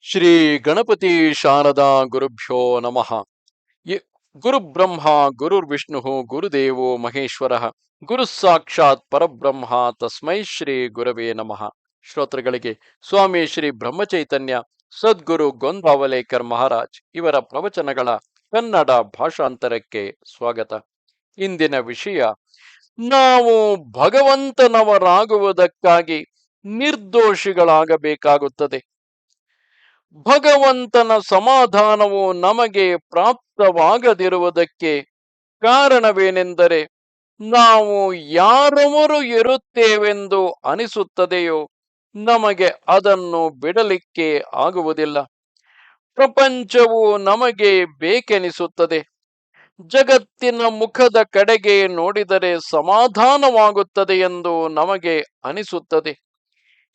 ಶ್ರೀ ಗಣಪತಿ ಶಾರದಾ ಗುರುಭ್ಯೋ ನಮಃ. ಯ- ಗುರುಬ್ರಹ್ಮ, ಗುರುರ್ವಿಷ್ಣು, ಗುರುದೇವೋ ಮಹೇಶ್ವರ, ಗುರು ಸಾಕ್ಷಾತ್ ಪರಬ್ರಹ್ಮ ತಸ್ಮೈ ಶ್ರೀ ಗುರವೇ ನಮಃ. ಶ್ರೋತೃಗಳಿಗೆ ಸ್ವಾಮಿ ಶ್ರೀ ಬ್ರಹ್ಮಚೈತನ್ಯ, ಸದ್ಗುರು ಗೊಂದಾವಲೇಕರ್ ಮಹಾರಾಜ್ ಇವರ ಪ್ರವಚನಗಳ ಕನ್ನಡ ಭಾಷಾಂತರಕ್ಕೆ ಸ್ವಾಗತ. ಇಂದಿನ ವಿಷಯ, ನಾವು ಭಗವಂತನವರಾಗುವುದಕ್ಕಾಗಿ ನಿರ್ದೋಷಿಗಳಾಗಬೇಕಾಗುತ್ತದೆ. ಭಗವಂತನ ಸಮಾಧಾನವು ನಮಗೆ ಪ್ರಾಪ್ತವಾಗದಿರುವುದಕ್ಕೆ ಕಾರಣವೇನೆಂದರೆ ನಾವು ಯಾರವರು ಇರುತ್ತೇವೆಂದು ಅನಿಸುತ್ತದೆಯೋ ನಮಗೆ ಅದನ್ನು ಬಿಡಲಿಕ್ಕೆ ಆಗುವುದಿಲ್ಲ. ಪ್ರಪಂಚವು ನಮಗೆ ಬೇಕೆನಿಸುತ್ತದೆ. ಜಗತ್ತಿನ ಮುಖದ ಕಡೆಗೆ ನೋಡಿದರೆ ಸಮಾಧಾನವಾಗುತ್ತದೆ ಎಂದು ನಮಗೆ ಅನಿಸುತ್ತದೆ.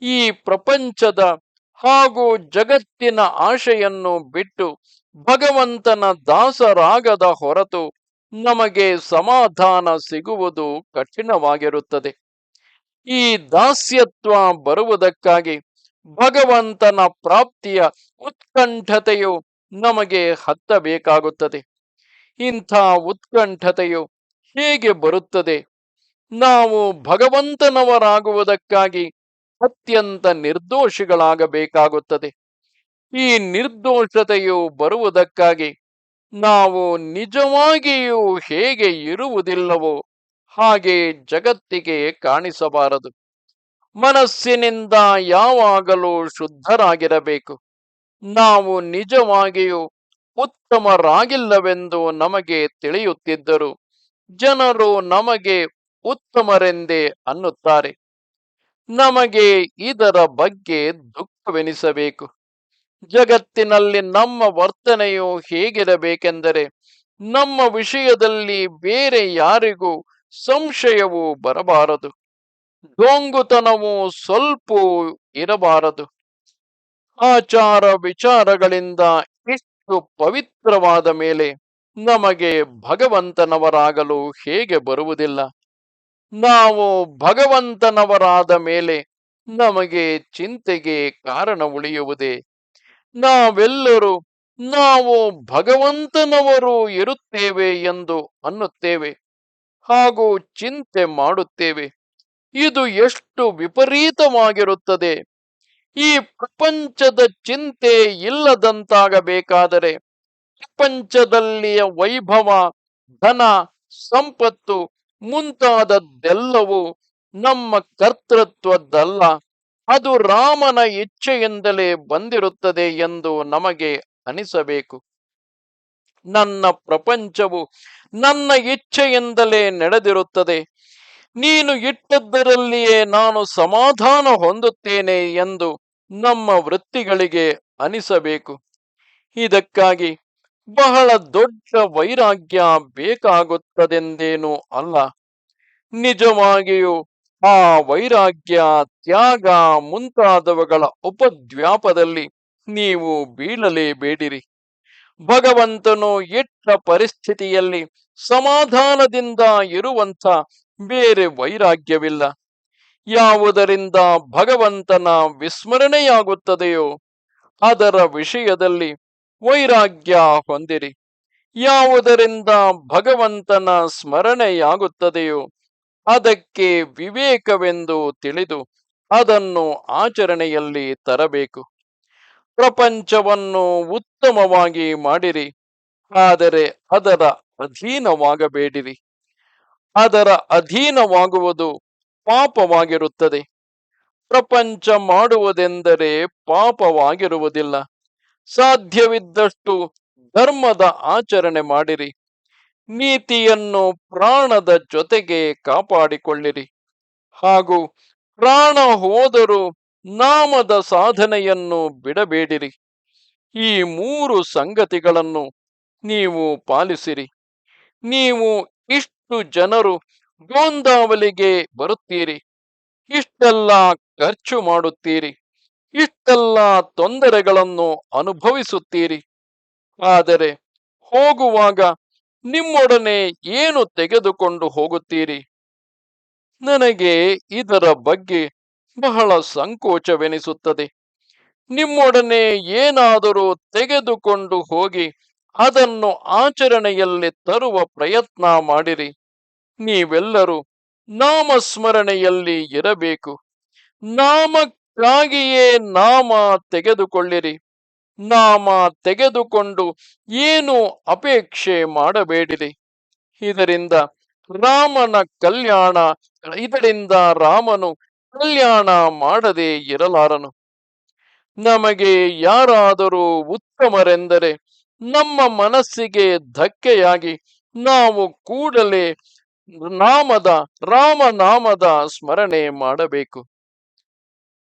ಈ ಪ್ರಪಂಚದ ಹಾಗೂ ಜಗತ್ತಿನ ಆಶೆಯನ್ನು ಬಿಟ್ಟು ಭಗವಂತನ ದಾಸರಾಗದ ಹೊರತು ನಮಗೆ ಸಮಾಧಾನ ಸಿಗುವುದು ಕಠಿಣವಾಗಿರುತ್ತದೆ. ಈ ದಾಸ್ಯತ್ವ ಬರುವುದಕ್ಕಾಗಿ ಭಗವಂತನ ಪ್ರಾಪ್ತಿಯ ಉತ್ಕಂಠತೆಯು ನಮಗೆ ಹತ್ತಬೇಕಾಗುತ್ತದೆ. ಇಂಥ ಉತ್ಕಂಠತೆಯು ಹೇಗೆ ಬರುತ್ತದೆ? ನಾವು ಭಗವಂತನವರಾಗುವುದಕ್ಕಾಗಿ ಅತ್ಯಂತ ನಿರ್ದೋಷಿಗಳಾಗಬೇಕಾಗುತ್ತದೆ. ಈ ನಿರ್ದೋಷತೆಯು ಬರುವುದಕ್ಕಾಗಿ ನಾವು ನಿಜವಾಗಿಯೂ ಹೇಗೆ ಇರುವುದಿಲ್ಲವೋ ಹಾಗೆ ಜಗತ್ತಿಗೆ ಕಾಣಿಸಬಾರದು. ಮನಸ್ಸಿನಿಂದ ಯಾವಾಗಲೂ ಶುದ್ಧರಾಗಿರಬೇಕು. ನಾವು ನಿಜವಾಗಿಯೂ ಉತ್ತಮರಾಗಿಲ್ಲವೆಂದು ನಮಗೆ ತಿಳಿಯುತ್ತಿದ್ದರು ಜನರು ನಮಗೆ ಉತ್ತಮರೆಂದೇ ಅನ್ನುತ್ತಾರೆ. ನಮಗೆ ಇದರ ಬಗ್ಗೆ ದುಃಖವೆನಿಸಬೇಕು. ಜಗತ್ತಿನಲ್ಲಿ ನಮ್ಮ ವರ್ತನೆಯು ಹೇಗಿರಬೇಕೆಂದರೆ, ನಮ್ಮ ವಿಷಯದಲ್ಲಿ ಬೇರೆ ಯಾರಿಗೂ ಸಂಶಯವು ಬರಬಾರದು. ಡೋಂಗುತನವು ಸ್ವಲ್ಪ ಇರಬಾರದು. ಆಚಾರ ವಿಚಾರಗಳಿಂದ ಇಷ್ಟು ಪವಿತ್ರವಾದ ಮೇಲೆ ನಮಗೆ ಭಗವಂತನವರಾಗಲು ಹೇಗೆ ಬರುವುದಿಲ್ಲ. ನಾವು ಭಗವಂತನವರಾದ ಮೇಲೆ ನಮಗೆ ಚಿಂತೆಗೆ ಕಾರಣ ಉಳಿಯುವುದೇ? ನಾವೆಲ್ಲರೂ ನಾವು ಭಗವಂತನವರು ಇರುತ್ತೇವೆ ಎಂದು ಅನ್ನುತ್ತೇವೆ, ಹಾಗೂ ಚಿಂತೆ ಮಾಡುತ್ತೇವೆ. ಇದು ಎಷ್ಟು ವಿಪರೀತವಾಗಿರುತ್ತದೆ! ಈ ಪ್ರಪಂಚದ ಚಿಂತೆ ಇಲ್ಲದಂತಾಗಬೇಕಾದರೆ ಪ್ರಪಂಚದಲ್ಲಿಯ ವೈಭವ, ಧನ, ಸಂಪತ್ತು ಮುಂತಾದದ್ದೆಲ್ಲವೂ ನಮ್ಮ ಕರ್ತೃತ್ವದ್ದಲ್ಲ. ಅದು ರಾಮನ ಇಚ್ಛೆಯಿಂದಲೇ ಬಂದಿರುತ್ತದೆ ಎಂದು ನಮಗೆ ಅನಿಸಬೇಕು. ನನ್ನ ಪ್ರಪಂಚವು ನನ್ನ ಇಚ್ಛೆಯಿಂದಲೇ ನಡೆದಿರುತ್ತದೆ. ನೀನು ಇಟ್ಟದ್ದರಲ್ಲಿಯೇ ನಾನು ಸಮಾಧಾನ ಹೊಂದುತ್ತೇನೆ ಎಂದು ನಮ್ಮ ವೃತ್ತಿಗಳಿಗೆ ಅನಿಸಬೇಕು. ಇದಕ್ಕಾಗಿ ಬಹಳ ದೊಡ್ಡ ವೈರಾಗ್ಯ ಬೇಕಾಗುತ್ತದೆಂದೇನು ಅಲ್ಲ. ನಿಜವಾಗಿಯೂ ಆ ವೈರಾಗ್ಯ, ತ್ಯಾಗ ಮುಂತಾದವುಗಳ ಉಪದ್ವ್ಯಾಪದಲ್ಲಿ ನೀವು ಬೀಳಲೇಬೇಡಿರಿ. ಭಗವಂತನು ಇಟ್ಟ ಪರಿಸ್ಥಿತಿಯಲ್ಲಿ ಸಮಾಧಾನದಿಂದ ಇರುವಂಥ ಬೇರೆ ವೈರಾಗ್ಯವಿಲ್ಲ. ಯಾವುದರಿಂದ ಭಗವಂತನ ವಿಸ್ಮರಣೆಯಾಗುತ್ತದೆಯೋ ಅದರ ವಿಷಯದಲ್ಲಿ ವೈರಾಗ್ಯ ಹೊಂದಿರಿ. ಯಾವುದರಿಂದ ಭಗವಂತನ ಸ್ಮರಣೆಯಾಗುತ್ತದೆಯೋ ಅದಕ್ಕೆ ವಿವೇಕವೆಂದು ತಿಳಿದು ಅದನ್ನು ಆಚರಣೆಯಲ್ಲಿ ತರಬೇಕು. ಪ್ರಪಂಚವನ್ನು ಉತ್ತಮವಾಗಿ ಮಾಡಿರಿ. ಆದರೆ ಅದರ ಅಧೀನವಾಗಬೇಡಿರಿ. ಅದರ ಅಧೀನವಾಗುವುದು ಪಾಪವಾಗಿರುತ್ತದೆ. ಪ್ರಪಂಚ ಮಾಡುವುದೆಂದರೆ ಪಾಪವಾಗಿರುವುದಿಲ್ಲ. ಸಾಧ್ಯವಿದ್ದಷ್ಟು ಧರ್ಮದ ಆಚರಣೆ ಮಾಡಿರಿ. ನೀತಿಯನ್ನು ಪ್ರಾಣದ ಜೊತೆಗೆ ಕಾಪಾಡಿಕೊಳ್ಳಿರಿ. ಹಾಗೂ ಪ್ರಾಣ ಹೋದರೂ ನಾಮದ ಸಾಧನೆಯನ್ನು ಬಿಡಬೇಡಿರಿ. ಈ ಮೂರು ಸಂಗತಿಗಳನ್ನು ನೀವು ಪಾಲಿಸಿರಿ. ನೀವು ಇಷ್ಟು ಜನರು ಗೋಂದಾವಲಿಗೆ ಬರುತ್ತೀರಿ. ಇಷ್ಟೆಲ್ಲ ಖರ್ಚು ಮಾಡುತ್ತೀರಿ. ಇಷ್ಟೆಲ್ಲ ತೊಂದರೆಗಳನ್ನು ಅನುಭವಿಸುತ್ತೀರಿ. ಆದರೆ ಹೋಗುವಾಗ ನಿಮ್ಮೊಡನೆ ಏನು ತೆಗೆದುಕೊಂಡು ಹೋಗುತ್ತೀರಿ? ನನಗೆ ಇದರ ಬಗ್ಗೆ ಬಹಳ ಸಂಕೋಚವೆನಿಸುತ್ತದೆ. ನಿಮ್ಮೊಡನೆ ಏನಾದರೂ ತೆಗೆದುಕೊಂಡು ಹೋಗಿ ಅದನ್ನು ಆಚರಣೆಯಲ್ಲಿ ತರುವ ಪ್ರಯತ್ನ ಮಾಡಿರಿ. ನೀವೆಲ್ಲರೂ ನಾಮಸ್ಮರಣೆಯಲ್ಲಿ ಇರಬೇಕು. ನಾಮಕ್ಕಾಗಿಯೇ ನಾಮ ತೆಗೆದುಕೊಳ್ಳಿರಿ. ನಾಮ ತೆಗೆದುಕೊಂಡು ಏನು ಅಪೇಕ್ಷೆ ಮಾಡಬೇಡಿರಿ? ಇದರಿಂದ ರಾಮನ ಕಲ್ಯಾಣ, ಇದರಿಂದ ರಾಮನು ಕಲ್ಯಾಣ ಮಾಡದೆ ಇರಲಾರನು. ನಮಗೆ ಯಾರಾದರೂ ಉತ್ತಮರೆಂದರೆ ನಮ್ಮ ಮನಸ್ಸಿಗೆ ಧಕ್ಕೆಯಾಗಿ ನಾವು ಕೂಡಲೇ ನಾಮದ, ರಾಮನಾಮದ ಸ್ಮರಣೆ ಮಾಡಬೇಕು.